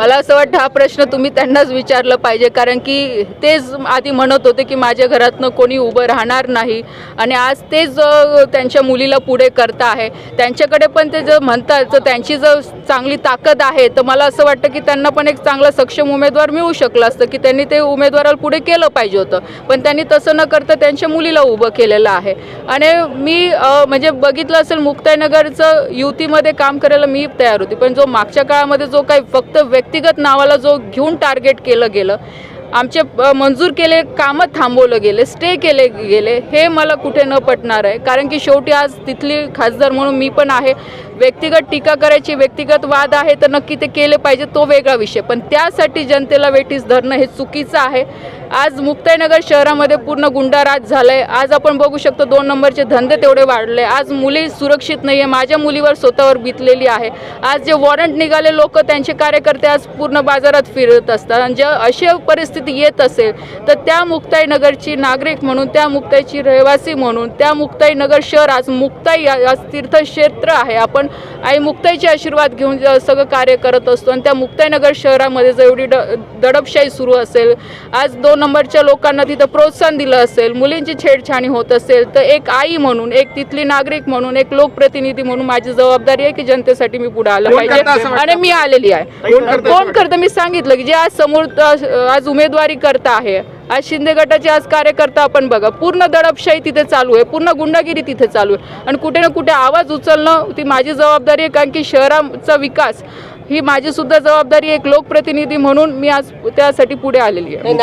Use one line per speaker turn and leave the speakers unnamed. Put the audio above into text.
मला असं वाटतं हा प्रश्न तुम्ही त्यांनाच विचारलं पाहिजे कारण की तेच आधी म्हणत होते की माझ्या घरातनं कोणी उभं राहणार नाही. आणि आज तेच त्यांच्या मुलीला पुढे करता आहे. त्यांच्याकडे पण ते जर म्हणतात तर त्यांची जर चांगली ताकद आहे तर मला असं वाटतं की त्यांना पण एक चांगला सक्षम उमेदवार मिळू शकलं असतं की त्यांनी ते उमेदवाराला पुढे केलं पाहिजे होतं. पण त्यांनी तसं न करता त्यांच्या मुलीला उभं केलेलं आहे. आणि मी म्हणजे बघितलं असेल मुक्ताईनगरचं युतीमध्ये काम करायला मी तयार होती पण जो मागच्या काळामध्ये जो काही फक्त व्यक्ती व्यक्तिगत नावाला जो घेऊन टार्गेट केलं गेलं आमचे मंजूर केले कामं थांबवलं गेले स्टे केले गेले हे मला कुठे न पटणार आहे. कारण की शेवटी आज तिथली खासदार म्हणून मी पण आहे. व्यक्तिगत टीका करायची व्यक्तिगत वाद आहे तर नक्की ते केले पाहिजे तो वेगळा विषय. पण त्यासाठी जनतेला वेठीस धरणं हे चुकीचं आहे. आज मुक्ताईनगर शहरामध्ये पूर्ण गुंडाराज झालं आहे आज आपण बघू शकतो दोन नंबरचे धंदे तेवढे वाढले. आज मुली सुरक्षित नाही आहे माझ्या मुलीवर स्वतःवर बितलेली आहे. आज जे वॉरंट निघाले लोक त्यांचे कार्यकर्ते आज पूर्ण बाजारात फिरत असतात. आणि जे अशी परिस्थिती येत असेल तर त्या मुक्ताईनगरची नागरिक म्हणून त्या मुक्ताईची रहिवासी म्हणून त्या मुक्ताईनगर शहर आज मुक्ताई आज तीर्थक्षेत्र आहे. आपण आई मुक्ताईचे आशीर्वाद घेऊन सगळं कार्य करत असतो आणि त्या मुक्ताईनगर शहरामध्ये जर एवढी ड दडपशाही सुरू असेल आज दोन नंबरच्या लोकांना तिथं प्रोत्साहन दिलं असेल मुलींची छेडछाणी होत असेल तर एक आई म्हणून एक तिथली नागरिक म्हणून एक लोकप्रतिनिधी म्हणून माझी जबाबदारी आहे की जनतेसाठी मी पुढे आलं पाहिजे? आणि मी आलेली आहे.
कोण करतं? असं
कोण करतं? मी सांगितलं की जे आज समोर आज उमेदवारी करता आहे. आज शिंदे गटाचे आज कार्यकर्ता आपण बघा. पूर्ण दडपशाही तिथे चालू आहे. पूर्ण गुंडागिरी तिथे चालू आहे. आणि कुठे ना कुठे आवाज उचलणं ती माझी जबाबदारी आहे. कारण की शहराचा विकास ही माझी सुद्धा जबाबदारी एक लोकप्रतिनिधी म्हणून मी आज त्यासाठी पुढे आलेली आहे.